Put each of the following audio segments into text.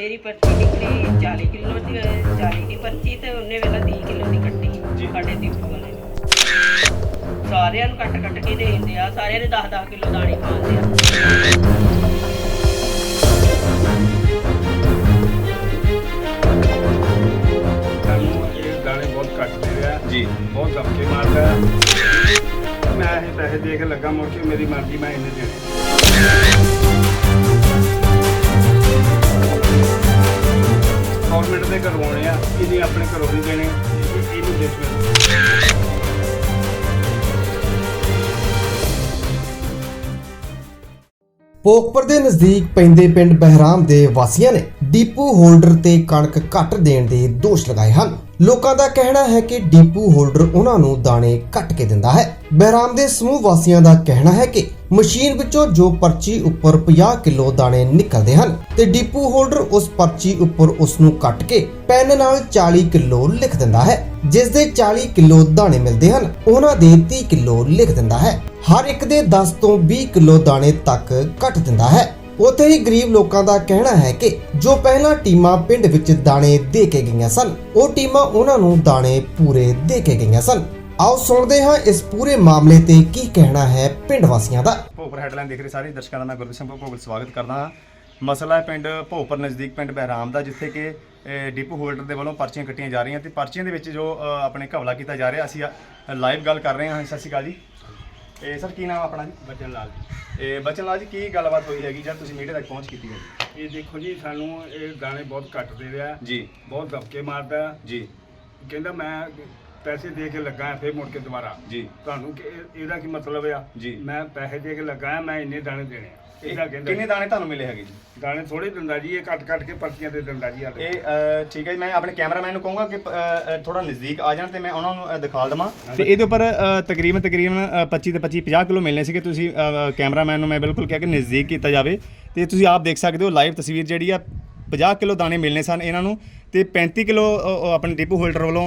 ਮੇਰੀ ਪਰਚੀ ਨਿਕਲੀ 40 ਕਿਲੋ ਦੀ 40 ਦੀ ਪਰਚੀ ਤੇ ਉਹਨੇ ਵੇਲਾ 30 ਕਿਲੋ ਦੀ ਕੱਟੀ ਜੀ। ਸਾਡੇ ਦੀਪੂ ਵਾਲੇ ਨੇ। ਸਾਰਿਆਂ ਨੂੰ ਕੱਟ ਕੱਟ ਕੇ ਦੇ ਦਿੰਦੇ ਆ ਸਾਰਿਆਂ ਨੇ 10 10 ਕਿਲੋ ਦਾਣੇ ਖਾਂਦੇ ਆ। ਸਾਨੂੰ ਇਹ ਦਾਣੇ ਬਹੁਤ ਘੱਟ ਦੇ ਰਿਹਾ। ਜੀ। ਬਹੁਤ ਧੱਕੇ ਮਾਰਦਾ ਹੈ। ਮੈਂ ਇਹ ਪੈਸੇ ਦੇ ਕੇ ਲੱਗਾ ਮੁੜ ਕੇ ਮੇਰੀ ਮਰਜ਼ੀ ਮੈਂ ਇੰਨੇ ਦੇਣੇ। ਦੇ ਕਰਵਾਉਣੇ ਆ ਇਹਨੇ ਆਪਣੇ ਘਰੋਂ ਨਹੀਂ ਦੇਣੇ ਇਹ- ਇਹਨੂੰ ਦੇਖਣਾ ਪੋਕਪਰ ਦੇ ਨਜ਼ਦੀਕ ਪੈਂਦੇ ਪਿੰਡ ਬਹਿਰਾਮ ਦੇ ਵਾਸੀਆਂ ਨੇ ਡੀਪੂ ਹੋਲਡਰ ਤੇ ਕਣਕ ਘੱਟ ਦੇਣ ਦੇ ਦੋਸ਼ ਲਗਾਏ ਹਨ। ਲੋਕਾਂ ਦਾ ਕਹਿਣਾ ਹੈ ਕਿ ਡੀਪੂ ਹੋਲਡਰ ਉਹਨਾਂ ਨੂੰ ਦਾਣੇ ਕੱਟ ਕੇ ਦਿੰਦਾ ਹੈ। ਬਹਿਰਾਮ ਦੇ ਸਮੂਹ ਵਾਸੀਆਂ ਦਾ ਕਹਿਣਾ ਹੈ ਕਿ ਮਸ਼ੀਨ ਵਿੱਚੋਂ ਜੋ ਪਰਚੀ ਉੱਪਰ 50 ਕਿਲੋ ਦਾਣੇ ਨਿਕਲਦੇ ਹਨ ਤੇ ਡੀਪੂ ਹੋਲਡਰ ਉਸ ਪਰਚੀ ਉੱਪਰ ਉਸ ਨੂੰ ਕੱਟ ਕੇ ਪੈਨ ਨਾਲ 40 ਕਿਲੋ ਲਿਖ ਦਿੰਦਾ ਹੈ। ਜਿਸ ਦੇ 40 ਕਿਲੋ ਦਾਣੇ ਮਿਲਦੇ ਹਨ, ਉਹਨਾਂ ਦੇ 30 ਕਿਲੋ ਲਿਖ ਦਿੰਦਾ ਹੈ। ਹਰ ਇੱਕ ਦੇ 10 ਤੋਂ 20 ਕਿਲੋ ਦਾਣੇ ਤੱਕ ਕੱਟ ਦਿੰਦਾ ਹੈ। ਉੱਥੇ ਹੀ ਗਰੀਬ ਲੋਕਾਂ ਦਾ ਕਹਿਣਾ ਹੈ ਕਿ ਜੋ ਪਹਿਲਾਂ ਟੀਮਾਂ ਪਿੰਡ ਵਿੱਚ ਦਾਣੇ ਦੇ ਕੇ ਗਈਆਂ ਸਨ, ਉਹ ਟੀਮਾਂ ਉਹਨਾਂ ਨੂੰ ਦਾਣੇ ਪੂਰੇ ਦੇ ਕੇ ਗਈਆਂ ਸਨ। ਆਓ ਸੁਣਦੇ ਹਾਂ ਇਸ ਪੂਰੇ ਮਾਮਲੇ ਤੇ ਕੀ ਕਹਿਣਾ ਹੈ ਪਿੰਡ ਵਾਸੀਆਂ ਦਾ। ਭੋਪਰ ਹੈਡਲਾਈਨ ਦੇਖ ਰਹੇ ਸਾਰੇ ਦਰਸ਼ਕਾਂ ਦਾ ਮੈਂ ਗੁਰਦੀਪ ਸਿੰਘ ਭੋਗਲ ਸਵਾਗਤ ਕਰਦਾ ਹਾਂ। ਮਸਲਾ ਹੈ ਪਿੰਡ ਭੋਪਰ ਨਜ਼ਦੀਕ ਪਿੰਡ ਬਹਿਰਾਮ ਦਾ, ਜਿੱਥੇ ਕਿ ਡਿਪੂ ਹੋਲਡਰ ਦੇ ਵੱਲੋਂ ਪਰਚੀਆਂ ਕੱਟੀਆਂ ਜਾ ਰਹੀਆਂ ਤੇ ਪਰਚੀਆਂ ਦੇ ਵਿੱਚ ਜੋ ਆਪਣੇ ਘਵਲਾ ਕੀਤਾ ਜਾ ਰਿਹਾ, ਅਸੀਂ ਲਾਈਵ ਗੱਲ ਕਰ ਰਹੇ ਹਾਂ। ਸਤਿ ਸ਼੍ਰੀ ਅਕਾਲ ਜੀ। ਇਹ ਸਰ ਕੀ ਨਾਮ ਆਪਣਾ ਜੀ? ਬਚਨ ਲਾਲ ਜੀ। ਇਹ ਬਚਨ ਲਾਲ ਜੀ ਕੀ ਗੱਲਬਾਤ ਹੋਈ ਹੈਗੀ ਜਦ ਤੁਸੀਂ ਮੀਡੀਆ ਤੱਕ ਪਹੁੰਚ ਕੀਤੀ ਹੈ? ਇਹ ਦੇਖੋ ਜੀ ਸਾਨੂੰ ਇਹ ਦਾਣੇ ਬਹੁਤ ਘੱਟ ਦੇ ਰਿਹਾ। ਜੀ। ਬਹੁਤ ਧੱਕੇ ਮਾਰਦਾ। ਜੀ। ਕਹਿੰਦਾ ਮੈਂ ਪੈਸੇ ਦੇ ਕੇ ਲੱਗਾ ਹਾਂ, ਫਿਰ ਮੁੜ ਕੇ ਦੁਬਾਰਾ। ਜੀ। ਤੁਹਾਨੂੰ ਕਿ ਇਹ- ਇਹਦਾ ਕੀ ਮਤਲਬ ਆ? ਜੀ। ਮੈਂ ਪੈਸੇ ਦੇ ਕੇ ਲੱਗਾ ਹਾਂ, ਮੈਂ ਇੰਨੇ ਦਾਣੇ ਦੇਣੇ ਆ। ਇਹਦਾ ਕਹਿੰਦਾ ਕਿੰਨੇ ਦਾਣੇ ਤੁਹਾਨੂੰ ਮਿਲੇ ਹੈਗੇ ਜੀ? ਦਾਣੇ ਥੋੜੇ ਦਿੰਦਾ ਜੀ ਇਹ ਕੱਟ ਕੱਟ ਕੇ ਪਰਚੀਆਂ ਦੇ ਦਿੰਦਾ ਜੀ ਇਹ ਅਹ, ਠੀਕ ਹੈ ਜੀ, ਮੈਂ ਆਪਣੇ ਕੈਮਰਾਮੈਨ ਨੂੰ ਕਹੂੰਗਾ ਕਿ ਥੋੜਾ ਨਜ਼ਦੀਕ ਆ ਜਾਣ ਤੇ ਮੈਂ ਉਹਨਾਂ ਨੂੰ ਅਹ, ਦਿਖਾ ਦਵਾਂ। ਤੇ ਇਹਦੇ ਉੱਪਰ ਅਹ, ਤਕਰੀਬਨ ਤਕਰੀਬਨ ਅਹ, 25 ਤੇ 25 50 ਕਿਲੋ ਮਿਲਨੇ ਸੀਗੇ। ਤੁਸੀਂ ਕੈਮਰਾਮੈਨ ਨੂੰ ਮੈਂ ਬਿਲਕੁਲ ਕਿਹਾ ਕਿ ਨਜ਼ਦੀਕ ਕੀਤਾ ਜਾਵੇ। ਤੇ ਤੁਸੀਂ ਆਪ ਦੇਖ ਸਕਦੇ ਹੋ ਲਾਈਵ ਤਸਵੀਰ ਜਿਹੜੀ ਆ 50 ਕਿਲੋ ਦਾਣੇ ਮਿਲਨੇ ਸਨ ਇਹਨਾਂ ਨੂੰ ਤੇ 35 ਕਿਲੋ ਆਪਣੇ ਡਿਪੂ ਹੋਲਡਰ ਵੱਲੋਂ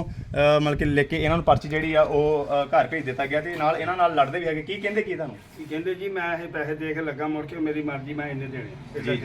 ਮਤਲਬ ਕਿ ਲਿਖ ਕੇ ਇਹਨਾਂ ਨੂੰ ਪਰਚੀ ਜਿਹੜੀ ਆ ਉਹ ਘਰ ਭੇਜ ਦਿੱਤਾ ਗਿਆ ਤੇ ਨਾਲ ਇਹਨਾਂ ਨਾਲ ਲੜਦੇ ਵੀ ਹੈਗੇ। ਕੀ ਕਹਿੰਦੇ ਕੀ ਤੁਹਾਨੂੰ? ਕੀ ਕਹਿੰਦੇ ਜੀ ਮੈਂ ਇਹ ਪੈਸੇ ਦੇ ਕੇ ਲੱਗਾ ਮੁੜ ਕੇ ਮੇਰੀ ਮਰਜ਼ੀ ਮੈਂ ਇੰਨੇ ਦੇਣੇ। ਜੀ।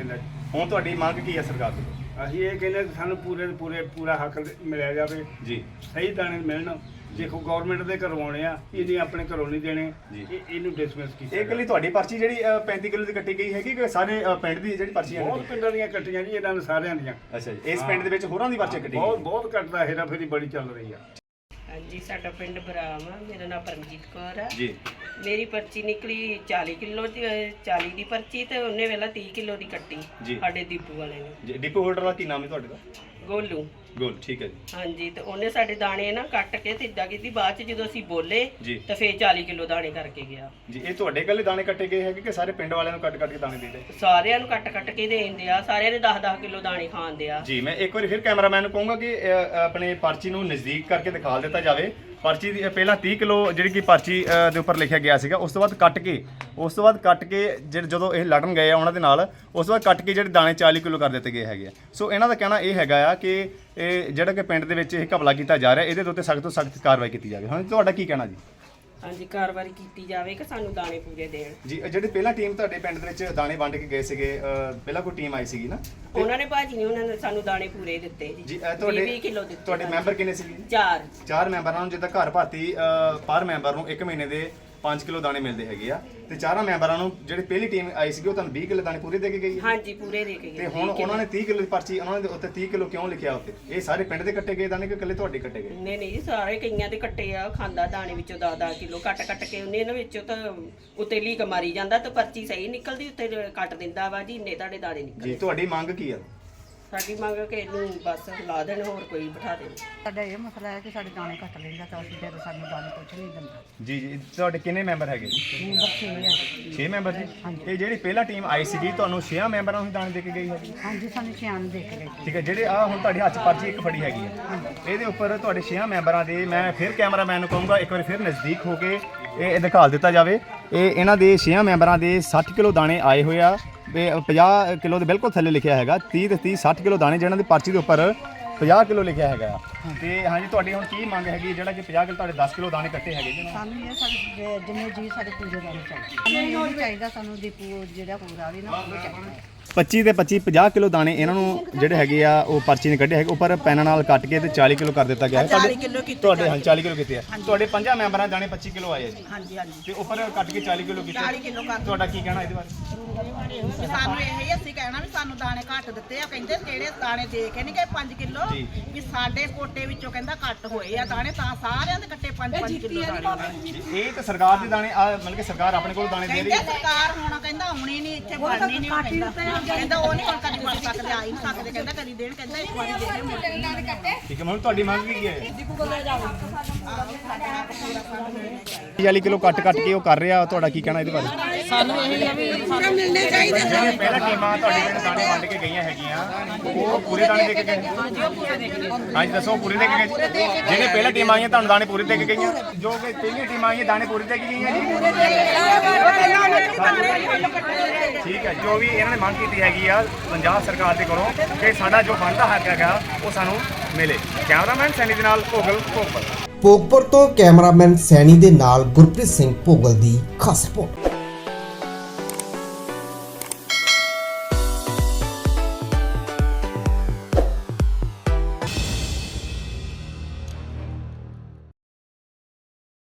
ਹੁਣ ਤੁਹਾਡੀ ਮੰਗ ਕੀ ਹੈ ਸਰਕਾਰ ਤੋਂ? ਅਸੀਂ ਇਹ ਕਹਿੰਦੇ ਕਿ ਸਾਨੂੰ ਪੂਰੇ ਦੇ ਪੂਰੇ ਪੂਰਾ ਹੱਕ ਮਿਲਿਆ ਜਾਵੇ। ਜੀ। ਸਹੀ ਦਾਣੇ ਮਿਲਣ। ਦੇਖੋ ਗਵਰਨਮੈਂਟ ਦੇ ਕਰਵਾਉਣੇ ਆ ਇਹਨੇ ਆਪਣੇ ਘਰੋਂ ਨਹੀਂ ਦੇਣੇ। ਇਹ- ਇਹਨੂੰ ਡਿਸਮਿਸ ਕੀਤਾ ਇਹ ਇਕੱਲੀ ਤੁਹਾਡੀ ਪਰਚੀ ਜਿਹੜੀ ਅਹ, 35 ਕਿਲੋ ਦੀ ਕੱਟੀ ਗਈ ਹੈਗੀ ਕਿ ਸਾਰੇ ਪਿੰਡ ਦੀ ਜਿਹੜੀ ਪਰਚੀ ਹੈ? ਬਹੁਤ ਪਿੰਡਾਂ ਦੀਆਂ ਕੱਟੀਆਂ ਜੀ ਇਹਨਾਂ ਨੇ ਸਾਰਿਆਂ ਦੀਆਂ। ਅੱਛਾ ਜੀ ਇਸ ਪਿੰਡ ਦੇ ਵਿੱਚ ਹੋਰਾਂ ਦੀ ਪਰਚੀ ਕੱਟੀ ਬਹੁਤ ਗਈ? ਬਹੁਤ ਕੱਟਦਾ ਹੇਰਾ ਫੇਰੀ ਬੜੀ ਚੱਲ ਰਹੀ ਆ। ਹਾਂਜੀ ਸਾਡਾ ਪਿੰਡ ਬਰਾਮ ਆ ਮੇਰਾ ਨਾਮ ਪਰਮਜੀਤ ਕੌਰ ਆ। ਜੀ। ਮੇਰੀ ਪਰਚੀ ਨਿਕਲੀ 40 ਕਿਲੋ ਦੀ 40 ਦੀ ਪਰਚੀ ਤੇ ਉਹਨੇ ਵੇਲਾ 30 ਕਿਲੋ ਦੀ ਕੱਟੀ ਜੀ। ਸਾਡੇ ਦੀਪੂ ਵਾਲੇ ਨੇ। ਜੀ ਡਿਪੋ ਹੋਲਡਰ ਦਾ ਕੀ ਨਾਮ ਹੈ ਤੁਹਾਡੇ ਦਾ? ਗੋਲੂ। ਗੋਲ ਠੀਕ ਹੈ ਜੀ। ਹਾਂਜੀ ਤੇ ਉਹਨੇ ਸਾਡੇ ਦਾਣੇ ਨਾ ਕੱਟ ਕੇ ਤੇ ਇਦਾਂ ਕੀਤੀ ਬਾਅਦ ਚ ਜਦੋਂ ਅਸੀਂ ਬੋਲੇ ਜੀ। ਤੇ ਫੇਰ 40 ਕਿਲੋ ਦਾਣੇ ਕਰਕੇ ਗਿਆ। ਜੀ ਇਹ ਤੁਹਾਡੇ ਇਕੱਲੇ ਦਾਣੇ ਕੱਟੇ ਗਏ ਹੈਗੇ ਕਿ ਸਾਰੇ ਪਿੰਡ ਵਾਲਿਆਂ ਨੂੰ ਕੱਟ ਕੱਟ ਕੇ ਦਾਣੇ ਦੇ ਦਿੱਤੇ? ਸਾਰਿਆਂ ਨੂੰ ਕੱਟ ਕੱਟ ਕੇ ਦੇ ਦਿੰਦੇ ਆ ਸਾਰਿਆਂ ਨੇ 10 10 ਕਿਲੋ ਦਾਣੇ ਖਾਂਦੇ ਆ ਜੀ ਮੈਂ ਇੱਕ ਵਾਰੀ ਫਿਰ ਕੈਮਰਾਮੈਨ ਨੂੰ ਕਹੂੰਗਾ ਕਿ ਆਪਣੇ ਪਰਚੀ ਨੂੰ ਨਜ਼ਦੀਕ ਕਰਕੇ ਦਿਖਾ ਦਿੱਤਾ ਜਾਵੇ। ਪਰਚੀ ਦੀ ਪਹਿਲਾਂ 30 ਕਿਲੋ ਜਿਹੜੀ ਕਿ ਪਰਚੀ ਅਹ, ਦੇ ਉੱਪਰ ਲਿਖਿਆ ਗਿਆ ਸੀਗਾ ਉਸ ਤੋਂ ਬਾਅਦ ਕੱਟ ਕੇ ਉਸ ਤੋਂ ਬਾਅਦ ਕੱਟ ਕੇ ਜਿਹੜੇ ਜਦੋਂ ਇਹ ਲੜਨ ਗਏ ਆ ਉਹਨਾਂ ਦੇ ਨਾਲ ਉਸ ਤੋਂ ਬਾਅਦ ਕੱਟ ਕੇ ਜਿਹੜੇ ਦਾਣੇ 40 ਕਿਲੋ ਕਰ ਦਿੱਤੇ ਗਏ ਹੈਗੇ ਆ। ਸੋ ਇਹਨਾਂ ਦਾ ਕਹਿਣਾ ਇਹ ਹੈਗਾ ਆ ਕਿ ਇਹ ਜਿਹੜਾ ਕਿ ਪਿੰਡ ਦੇ ਵਿੱਚ ਇਹ ਘਪਲਾ ਕੀਤਾ ਜਾ ਰਿਹਾ ਇਹਦੇ ਉੱਤੇ ਸਖਤ ਤੋਂ ਸਖਤ ਕਾਰਵਾਈ ਕੀਤੀ ਜਾਵੇ। ਹਾਂ ਤੁਹਾਡਾ ਕੀ ਕਹਿਣਾ ਜੀ? ਹਾਂਜੀ ਕਾਰਵਾਈ ਕੀਤੀ ਜਾਵੇ ਕਿ ਸਾਨੂੰ ਦਾਣੇ ਪੂਰੇ ਦੇਣ। ਜੀ ਜਿਹੜੀ ਪਹਿਲਾਂ ਟੀਮ ਤੁਹਾਡੇ ਪਿੰਡ ਦੇ ਵਿੱਚ ਦਾਣੇ ਵੰਡ ਕੇ ਗਏ ਸੀਗੇ ਅਹ, ਪਹਿਲਾਂ ਕੋਈ ਟੀਮ ਆਈ ਸੀਗੀ ਨਾ? ਉਹਨਾਂ ਨੇ ਭਾਜੀ ਨੇ ਉਹਨਾਂ ਨੇ ਸਾਨੂੰ ਦਾਣੇ ਪੂਰੇ ਦਿੱਤੇ ਜੀ। ਜੀ ਇਹ ਤੁਹਾਡੇ 20 ਕਿਲੋ ਦਿੱਤੇ ਤੁਹਾਡੇ। ਮੈਂਬਰ ਕਿੰਨੇ ਸੀਗੇ? ਚਾਰ। ਚਾਰ ਮੈਂਬਰਾਂ ਨੂੰ ਜਿੱਦਾਂ ਘਰ ਭਾਤੀ ਅਹ, ਪਰ ਮੈਂਬਰ ਨੂੰ 1 ਮਹੀਨੇ ਦੇ 5 ਕਿਲੋ ਦਾਣੇ ਮਿਲਦੇ ਹੈਗੇ ਆ ਤੇ ਚਾਰਾਂ ਮੈਂਬਰਾਂ ਨੂੰ ਜਿਹੜੀ ਪਹਿਲੀ ਟੀਮ ਆਈ ਸੀਗੀ ਉਹ ਤੁਹਾਨੂੰ 20 ਕਿਲੋ ਦਾਣੇ ਪੂਰੇ ਦੇ ਕੇ ਗਈ ਹੈ? ਹਾਂਜੀ ਪੂਰੇ ਦੇ ਕੇ ਤੇ ਗਏ ਹੁਣ ਉਹਨਾਂ ਨੇ 30 ਕਿਲੋ ਦੀ ਪਰਚੀ ਉਹਨਾਂ ਦੇ ਉੱਤੇ 30 ਕਿਲੋ ਕਿਉਂ ਲਿਖਿਆ ਉੱਤੇ ਇਹ ਸਾਰੇ ਪਿੰਡ ਦੇ ਕੱਟੇ ਗਏ ਦਾਣੇ ਕਿ ਇਕੱਲੇ ਤੁਹਾਡੇ ਕੱਟੇ ਗਏ? ਨਹੀਂ ਨਹੀਂ ਸਾਰੇ ਕਈਆਂ ਦੇ ਕੱਟੇ ਆ ਖਾਂਦਾ ਦਾਣੇ ਵਿੱਚੋਂ 10-10 ਕਿਲੋ ਕੱਟ ਕੱਟ ਕੇ ਉਹਨੇ ਇਹਨਾਂ ਵਿੱਚੋਂ ਤਾਂ ਉੱਤੇ ਲੀਕ ਮਾਰੀ ਜਾਂਦਾ ਤੇ ਪਰਚੀ ਸਹੀ ਨਿਕਲਦੀ ਉੱਤੇ ਕੱਟ ਦਿੰਦਾ ਵਾ ਜੀ ਇੰਨੇ ਤੁਹਾਡੇ ਦਾਣੇ ਨਿਕਲ ਜੀ ਤੁਹਾਡੀ ਮੰਗ ਕੀ ਆ? ਸਾਡੀ ਮੰਗ ਕਿ ਇਹਨੂੰ ਬਸ ਲਾ ਦੇਣ ਹੋਰ ਕੋਈ ਬਿਠਾ ਦੇਣ। ਸਾਡਾ ਇਹ ਮਸਲਾ ਹੈ ਕਿ ਸਾਡੇ ਦਾਣੇ ਕੱਟ ਲੈਂਦਾ ਤਾਂ ਅਸੀਂ ਫਿਰ ਸਾਨੂੰ ਦਾਣੇ ਕੁਛ ਨਹੀਂ ਦਿੰਦਾ। ਜੀ ਜੀ ਤੁਹਾਡੇ ਕਿੰਨੇ ਮੈਂਬਰ ਹੈਗੇ? ਨੰਬਰ 6 ਹੈ 6 ਮੈਂਬਰ ਜੀ? ਇਹ ਜਿਹੜੀ ਪਹਿਲਾ ਟੀਮ ਆਈ ਸੀਗੀ ਤੁਹਾਨੂੰ 6 ਮੈਂਬਰਾਂ ਨੂੰ ਹੀ ਦਾਣੇ ਦੇ ਕੇ ਗਈ ਹੈਗੀ ਹਾਂਜੀ ਸਾਨੂੰ ਸਿਆਣ ਦੇ ਕੇ ਗਏ ਠੀਕ ਹੈ ਜਿਹੜੇ ਆ ਹੁਣ ਤੁਹਾਡੇ ਹੱਥ 'ਚ ਪਰਚੀ ਇੱਕ ਫੜੀ ਹੈਗੀ ਹੈ। ਇਹਦੇ ਉੱਪਰ ਤੁਹਾਡੇ ਛੇਆਂ ਮੈਂਬਰਾਂ ਦੇ ਮੈਂ ਫਿਰ ਕੈਮਰਾਮੈਨ ਨੂੰ ਕਹੂੰਗਾ ਇੱਕ ਵਾਰੀ ਫਿਰ ਨਜ਼ਦੀਕ ਹੋ ਕੇ ਇਹ ਦਿਖਾ ਦਿੱਤਾ ਜਾਵੇ। ਇਹ ਇਹਨਾਂ ਦੇ ਛੇਆਂ ਮੈਂਬਰਾਂ ਦੇ 60 ਕਿਲੋ ਦਾਣੇ ਆਏ ਹੋਏ ਆ। 50 ਕਿਲੋ ਦੇ ਬਿਲਕੁਲ ਥੱਲੇ ਲਿਖਿਆ ਹੈਗਾ 30 ਤੇ 30 60 ਕਿਲੋ ਦਾਣੇ ਜਿਹਨਾਂ ਦੀ ਪਰਚੀ ਦੇ ਉੱਪਰ 50 ਕਿਲੋ ਲਿਖਿਆ ਹੈਗਾ। ਤੇ ਹਾਂਜੀ ਤੁਹਾਡੀ ਹੁਣ ਕੀ ਮੰਗ ਹੈਗੀ? ਜਿਹੜਾ ਕਿ 50 ਕਿਲੋ ਤੁਹਾਡੇ 10 ਕਿਲੋ ਦਾਣੇ ਕੱਟੇ ਹੈਗੇ ਜੀ ਸਾਨੂੰ ਇਹ ਸਾਡੇ ਜੇ- ਜਿੰਨੇ ਜੀ ਸਾਡੇ ਪੂਰੇ ਦਾਣੇ ਚਾਹੀਦੇ। ਨਹੀਂ ਚਾਹੀਦਾ ਸਾਨੂੰ ਦੀਪੂ ਜਿਹੜਾ ਪੂਰਾ ਵੀ ਨਾ ਉਹ ਚਾਹੀਦਾ। 25 ਤੇ 25 50 ਕਿਲੋ ਦਾਣੇ ਇਹਨਾਂ ਨੂੰ ਜਿਹੜੇ ਹੈਗੇ ਆ ਉਹ ਪਰਚੀ ਨੇ ਕੱਢੇ ਹੈਗੇ। ਉੱਪਰ ਪੈਨ ਨਾਲ ਕੱਟ ਕੇ ਤੇ 40 ਕਿਲੋ ਕਰ ਦਿੱਤਾ ਗਿਆ ਹੈ। 40 ਕਿੱਲੋ ਕੀਤੇ ਤੁਹਾਡੇ ਹਾਂ 40 ਕਿਲੋ ਕੀਤੇ ਆ। ਤੁਹਾਡੇ ਪੰਜਾਂ ਮੈਂਬਰਾਂ ਦੇ ਦਾਣੇ 25 ਕਿਲੋ ਆਏ ਆ ਜੀ। ਹਾਂਜੀ ਹਾਂਜੀ। ਤੇ ਉੱਪਰ ਕੱਟ ਕੇ 40 ਕਿਲੋ ਕੀਤੇ 40 ਕਿਲੋ ਕਰ ਤੁਹਾਡਾ ਕੀ ਕਹਿਣਾ ਇਹਦੇ ਬਾਰੇ? ਵੀ ਸਾਨੂੰ ਇਹ ਹੀ ਅਸੀਂ ਕਹਿਣਾ ਵੀ ਸਾਨੂੰ ਦਾਣੇ ਘੱਟ ਦਿੱਤੇ ਆ। ਕਹਿੰਦੇ ਜਿਹੜੇ ਦਾਣੇ ਦੇ ਕੇ ਨਹੀਂ ਗਏ? 5 ਕਿਲੋ। ਜੀ। ਵੀ ਸਾਡੇ ਕੋਟੇ ਵਿੱਚੋਂ ਕਹਿੰਦਾ ਘੱਟ ਹੋਏ ਆ ਦਾਣੇ ਤਾਂ ਸਾਰਿਆਂ ਦੇ ਕੱਟੇ 5-5 ਕਿਲੋ ਦਾਣੇ ਇਹ ਤਾਂ ਸਰਕਾਰ ਦੇ ਦਾਣੇ ਆ ਮਤਲਬ ਕਿ ਸਰਕਾਰ ਆਪਣੇ ਕੋਲ ਦਾਣੇ ਦੇ ਰਹੀ ਕਹਿੰਦੇ ਸਰਕਾਰ ਹੁਣ ਕਹਿੰਦਾ ਆਉਣੀ ਨਹੀਂ ਇੱਥੇ ਬਣਨੀ ਨਹੀਂ ਕਹਿੰਦਾ। ਕਹਿੰਦਾ ਉਹ ਨਹੀਂ ਹੁਣ ਕਦੀ ਬਣ ਸਕਦੇ ਆ ਹੀ ਨਹੀਂ ਸਕਦੇ ਕਹਿੰਦਾ ਕਦੀ ਦੇਣ ਕਹਿੰਦਾ ਇੱਕ ਵਾਰੀ ਦੇ ਦੇ ਮੁੜ ਕੇ ਠੀਕ ਹੈ ਮੈਨੂੰ ਤੁਹਾਡੀ ਮੰਗ ਕੀ ਹੈ? 40 ਕਿਲੋ ਕੱਟ ਕੱਟ ਕੇ ਉਹ ਕਰ ਰਿਹਾ ਤੁਹਾਡਾ ਕੀ ਕਹਿਣਾ ਇਹਦੇ ਬਾਰੇ? ਸਾਨੂੰ ਇਹ ਆ ਵੀ ਸਾਨੂੰ ਮਿਲਣੇ ਚਾਹੀਦੇ ਜਿਹੜੀਆਂ ਪਹਿਲਾਂ ਟੀਮਾਂ ਤੁਹਾਡੇ ਪਿੰਡ ਦਾਣੇ ਵੰਡ ਕੇ ਗਈਆਂ ਹੈਗੀਆਂ? ਉਹ ਪੂਰੇ ਦਾਣੇ ਦੇ ਕੇ ਗਏ? ਹਾਂਜੀ ਦੱਸੋ ਪੂਰੇ ਦੇ ਕੇ ਗਏ? ਜਿਹੜੇ ਪਹਿਲਾਂ ਟੀਮਾਂ ਆਈਆਂ ਤੁਹਾਨੂੰ ਦਾਣੇ ਪੂਰੇ ਦੇ ਕੇ ਗਈਆਂ? ਜੋ ਕਿ ਪਹਿਲੀਆਂ ਟੀਮਾਂ ਆਈਆਂ ਦਾਣੇ ਪੂਰੇ ਦੇ ਕੇ ਗਈਆਂ ਜੀ? ਠੀਕ ਹੈ ਜੋ ਵੀ ਇਹਨਾਂ ਨੇ ਮੰਗ ਕੀਤੀ ਹੈਗੀ ਆ ਪੰਜਾਬ ਸਰਕਾਰ ਦੇ ਕੋਲੋਂ ਕਿ ਸਾਡਾ ਜੋ ਬਣਦਾ ਹੱਕ ਹੈਗਾ ਉਹ ਸਾਨੂੰ ਮਿਲੇ। ਕੈਮਰਾਮੈਨ ਸੈਨੀ ਦੇ ਨਾਲ ਭੋਗਲ ਭੋਗਪਲ ਪੋਕਪੁਰ ਤੋਂ ਕੈਮਰਾਮੈਨ ਸੈਣੀ ਦੇ ਨਾਲ ਗੁਰਪ੍ਰੀਤ ਸਿੰਘ ਭੋਗਲ ਦੀ ਖਾਸ ਰਿਪੋਰਟ।